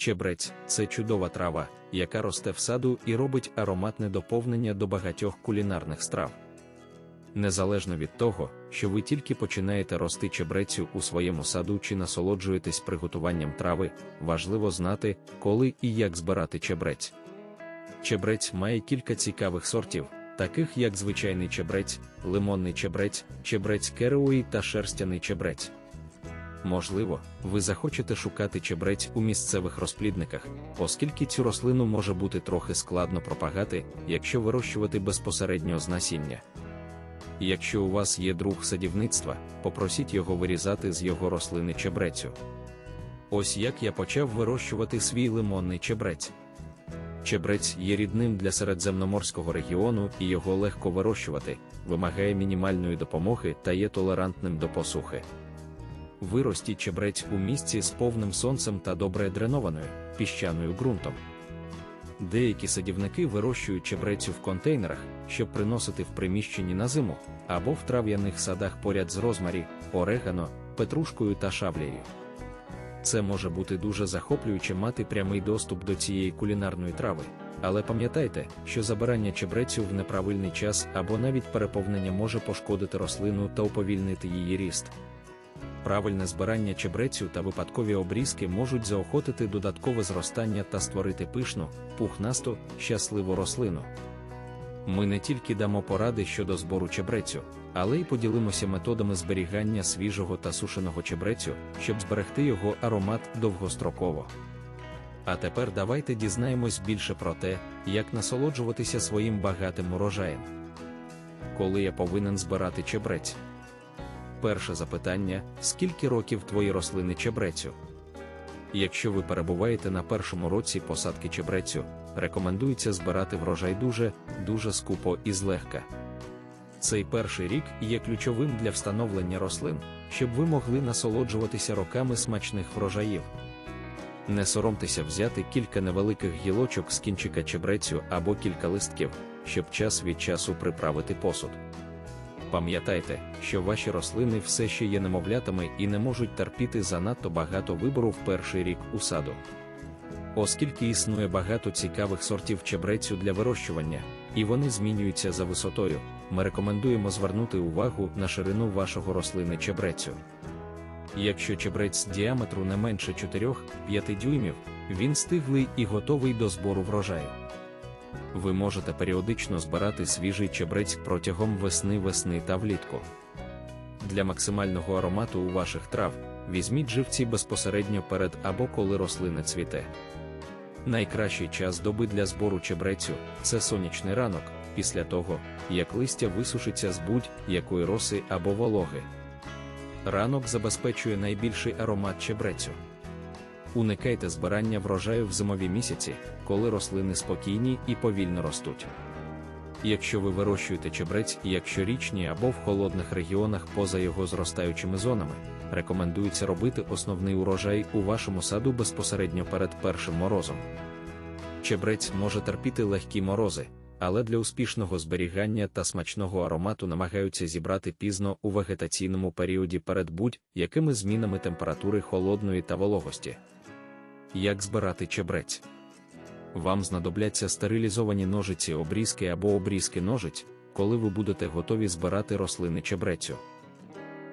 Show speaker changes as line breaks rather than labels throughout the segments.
Чебрець це чудова трава, яка росте в саду і робить ароматне доповнення до багатьох кулінарних страв. Незалежно від того, що ви тільки починаєте рости чебрецю у своєму саду чи насолоджуєтесь приготуванням трави, важливо знати, коли і як збирати чебрець. Чебрець має кілька цікавих сортів, таких як звичайний чебрець, лимонний чебрець, чебрець кереуї та шерстяний чебрець. Можливо, ви захочете шукати чебрець у місцевих розплідниках, оскільки цю рослину може бути трохи складно пропагати, якщо вирощувати безпосередньо з насіння. Якщо у вас є друг садівництва, попросіть його вирізати з його рослини чебрецю. Ось як я почав вирощувати свій лимонний чебрець. Чебрець є рідним для середземноморського регіону і його легко вирощувати, вимагає мінімальної допомоги та є толерантним до посухи. Виростіть чебрець у місці з повним сонцем та добре дренованою, піщаною ґрунтом. Деякі садівники вирощують чебрецю в контейнерах, щоб приносити в приміщенні на зиму, або в трав'яних садах поряд з розмарі, орегано, петрушкою та шаблею. Це може бути дуже захоплююче мати прямий доступ до цієї кулінарної трави, але пам'ятайте, що забирання чебрецю в неправильний час або навіть переповнення може пошкодити рослину та уповільнити її ріст. Правильне збирання чебрецю та випадкові обрізки можуть заохотити додаткове зростання та створити пишну, пухнасту, щасливу рослину. Ми не тільки дамо поради щодо збору чебрецю, але й поділимося методами зберігання свіжого та сушеного чебрецю, щоб зберегти його аромат довгостроково. А тепер давайте дізнаємось більше про те, як насолоджуватися своїм багатим урожаєм. Коли я повинен збирати чебрець? Перше запитання: скільки років твої рослини чебрецю? Якщо ви перебуваєте на першому році посадки чебрецю, рекомендується збирати врожай дуже, дуже скупо і злегка. Цей перший рік є ключовим для встановлення рослин, щоб ви могли насолоджуватися роками смачних врожаїв. Не соромтеся взяти кілька невеликих гілочок з кінчика чебрецю або кілька листків, щоб час від часу приправити посуд. Пам'ятайте, що ваші рослини все ще є немовлятами і не можуть терпіти занадто багато вибору в перший рік у саду. Оскільки існує багато цікавих сортів чебрецю для вирощування, і вони змінюються за висотою, ми рекомендуємо звернути увагу на ширину вашого рослини чебрецю. Якщо чебрець діаметру не менше 4-5 дюймів, він стиглий і готовий до збору врожаю. Ви можете періодично збирати свіжий чебрець протягом весни весни та влітку. Для максимального аромату у ваших трав візьміть живці безпосередньо перед або коли рослина цвіте. Найкращий час доби для збору чебрецю це сонячний ранок, після того, як листя висушиться з будь-якої роси або вологи. Ранок забезпечує найбільший аромат чебрецю. Уникайте збирання врожаю в зимові місяці, коли рослини спокійні і повільно ростуть. Якщо ви вирощуєте чебрець як щорічні або в холодних регіонах поза його зростаючими зонами, рекомендується робити основний урожай у вашому саду безпосередньо перед першим морозом. Чебрець може терпіти легкі морози, але для успішного зберігання та смачного аромату намагаються зібрати пізно у вегетаційному періоді перед будь-якими змінами температури холодної та вологості. Як збирати чебрець? Вам знадобляться стерилізовані ножиці обрізки або обрізки ножиць, коли ви будете готові збирати рослини чебрецю.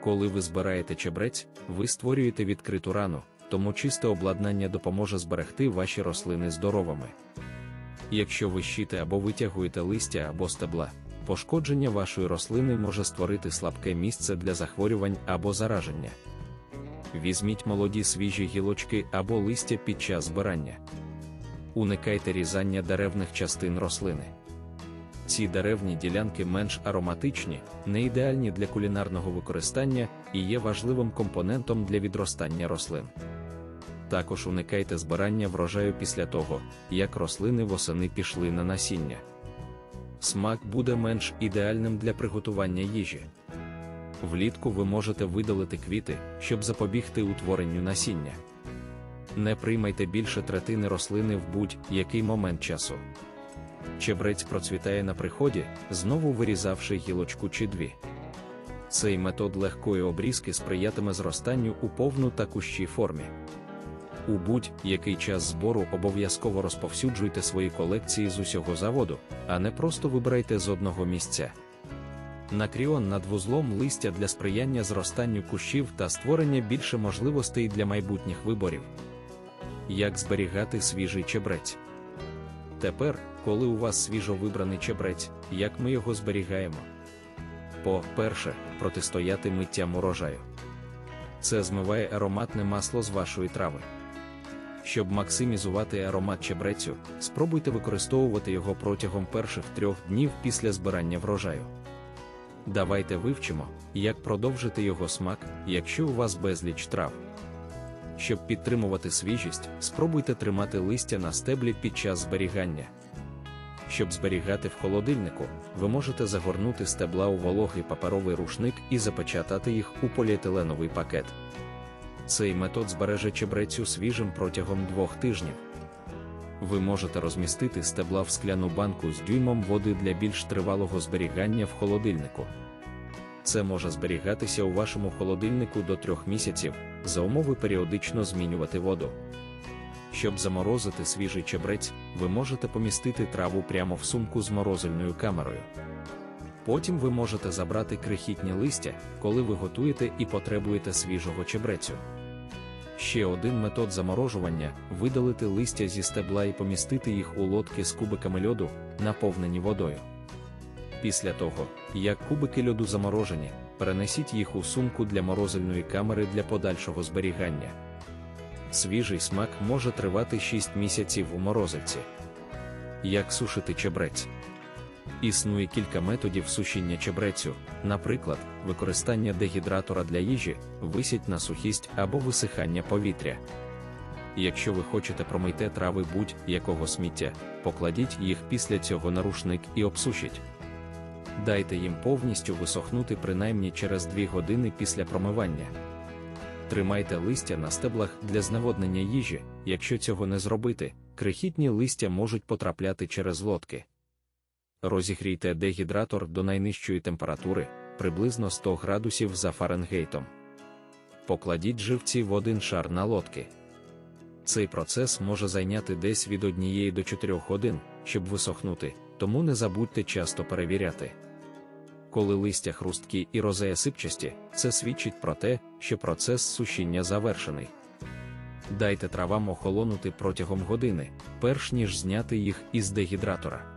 Коли ви збираєте чебрець, ви створюєте відкриту рану, тому чисте обладнання допоможе зберегти ваші рослини здоровими. Якщо ви щите або витягуєте листя або стебла, пошкодження вашої рослини може створити слабке місце для захворювань або зараження. Візьміть молоді свіжі гілочки або листя під час збирання. Уникайте різання деревних частин рослини. Ці деревні ділянки менш ароматичні, не ідеальні для кулінарного використання і є важливим компонентом для відростання рослин. Також уникайте збирання врожаю після того, як рослини восени пішли на насіння. Смак буде менш ідеальним для приготування їжі. Влітку ви можете видалити квіти, щоб запобігти утворенню насіння. Не приймайте більше третини рослини в будь-який момент часу. Чебрець процвітає на приході, знову вирізавши гілочку чи дві. Цей метод легкої обрізки сприятиме зростанню у повну та кущій формі. У будь-який час збору обов'язково розповсюджуйте свої колекції з усього заводу, а не просто вибирайте з одного місця. Накріон над вузлом листя для сприяння зростанню кущів та створення більше можливостей для майбутніх виборів. Як зберігати свіжий чебрець? Тепер, коли у вас свіжо вибраний чебрець, як ми його зберігаємо? По-перше, протистояти миттям урожаю. Це змиває ароматне масло з вашої трави. Щоб максимізувати аромат чебрецю, спробуйте використовувати його протягом перших трьох днів після збирання врожаю. Давайте вивчимо, як продовжити його смак, якщо у вас безліч трав. Щоб підтримувати свіжість, спробуйте тримати листя на стеблі під час зберігання. Щоб зберігати в холодильнику, ви можете загорнути стебла у вологий паперовий рушник і запечатати їх у поліетиленовий пакет. Цей метод збереже чебрецю свіжим протягом двох тижнів. Ви можете розмістити стебла в скляну банку з дюймом води для більш тривалого зберігання в холодильнику. Це може зберігатися у вашому холодильнику до трьох місяців, за умови періодично змінювати воду. Щоб заморозити свіжий чебрець, ви можете помістити траву прямо в сумку з морозильною камерою. Потім ви можете забрати крихітні листя, коли ви готуєте і потребуєте свіжого чебрецю. Ще один метод заморожування видалити листя зі стебла і помістити їх у лодки з кубиками льоду, наповнені водою. Після того, як кубики льоду заморожені, перенесіть їх у сумку для морозильної камери для подальшого зберігання. Свіжий смак може тривати 6 місяців у морозильці. Як сушити чебрець? Існує кілька методів сушіння чебрецю, наприклад, використання дегідратора для їжі, висять на сухість або висихання повітря. Якщо ви хочете промийте трави будь-якого сміття, покладіть їх після цього на рушник і обсушіть. Дайте їм повністю висохнути принаймні через 2 години після промивання. Тримайте листя на стеблах для зневоднення їжі, якщо цього не зробити, крихітні листя можуть потрапляти через лодки. Розігрійте дегідратор до найнижчої температури, приблизно 100 градусів за Фаренгейтом. Покладіть живці в один шар на лодки. Цей процес може зайняти десь від 1 до 4 годин, щоб висохнути, тому не забудьте часто перевіряти. Коли листя хрусткі і розея сипчасті, це свідчить про те, що процес сушіння завершений. Дайте травам охолонути протягом години, перш ніж зняти їх із дегідратора.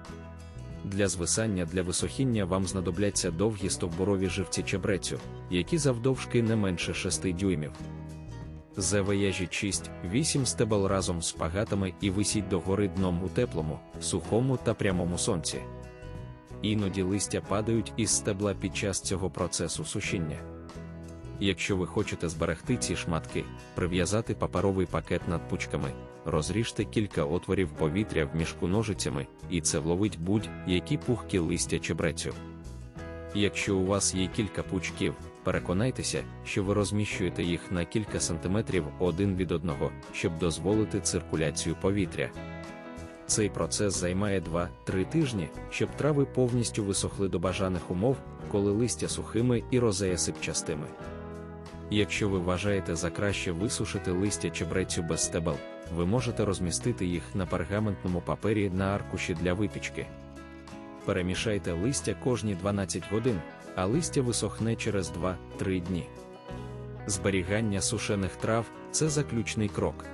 Для звисання для висохіння вам знадобляться довгі стовбурові живці чебрецю, які завдовжки не менше 6 дюймів. Завияжіть 6-8 стебел разом з пагатами і висіть догори дном у теплому, сухому та прямому сонці. Іноді листя падають із стебла під час цього процесу сушіння. Якщо ви хочете зберегти ці шматки, прив'язати паперовий пакет над пучками, розріжте кілька отворів повітря в мішку ножицями, і це вловить будь-які пухкі листя чебрецю. Якщо у вас є кілька пучків, переконайтеся, що ви розміщуєте їх на кілька сантиметрів один від одного, щоб дозволити циркуляцію повітря. Цей процес займає 2-3 тижні, щоб трави повністю висохли до бажаних умов, коли листя сухими і розея сипчастими. Якщо ви вважаєте за краще висушити листя чебрецю без стебел, ви можете розмістити їх на пергаментному папері на аркуші для випічки. Перемішайте листя кожні 12 годин, а листя висохне через 2-3 дні. Зберігання сушених трав це заключний крок.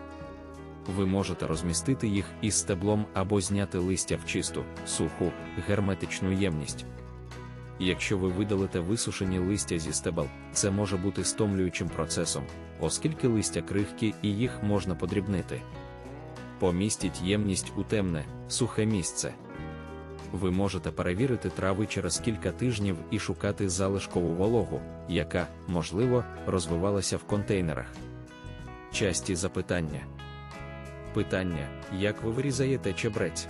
Ви можете розмістити їх із стеблом або зняти листя в чисту, суху, герметичну ємність. Якщо ви видалите висушені листя зі стебел, це може бути стомлюючим процесом, оскільки листя крихкі і їх можна подрібнити. Помістіть ємність у темне, сухе місце. Ви можете перевірити трави через кілька тижнів і шукати залишкову вологу, яка, можливо, розвивалася в контейнерах. Часті запитання. Питання: як ви вирізаєте чебрець?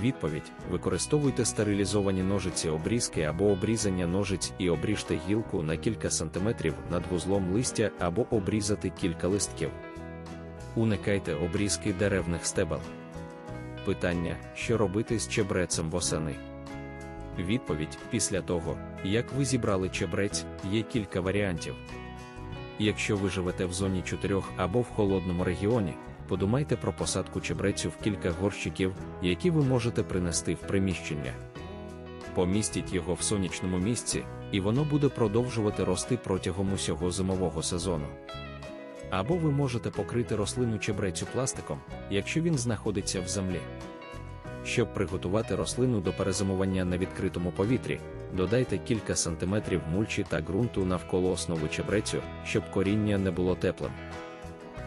Відповідь: використовуйте стерилізовані ножиці обрізки або обрізання ножиць і обріжте гілку на кілька сантиметрів над вузлом листя або обрізати кілька листків. Уникайте обрізки деревних стебел. Питання, що робити з чебрецем восени. Відповідь: після того, як ви зібрали чебрець, є кілька варіантів. Якщо ви живете в зоні 4 або в холодному регіоні, подумайте про посадку чебрецю в кілька горщиків, які ви можете принести в приміщення. Помістіть його в сонячному місці, і воно буде продовжувати рости протягом усього зимового сезону. Або ви можете покрити рослину чебрецю пластиком, якщо він знаходиться в землі. Щоб приготувати рослину до перезимування на відкритому повітрі, додайте кілька сантиметрів мульчі та ґрунту навколо основи чебрецю, щоб коріння не було теплим.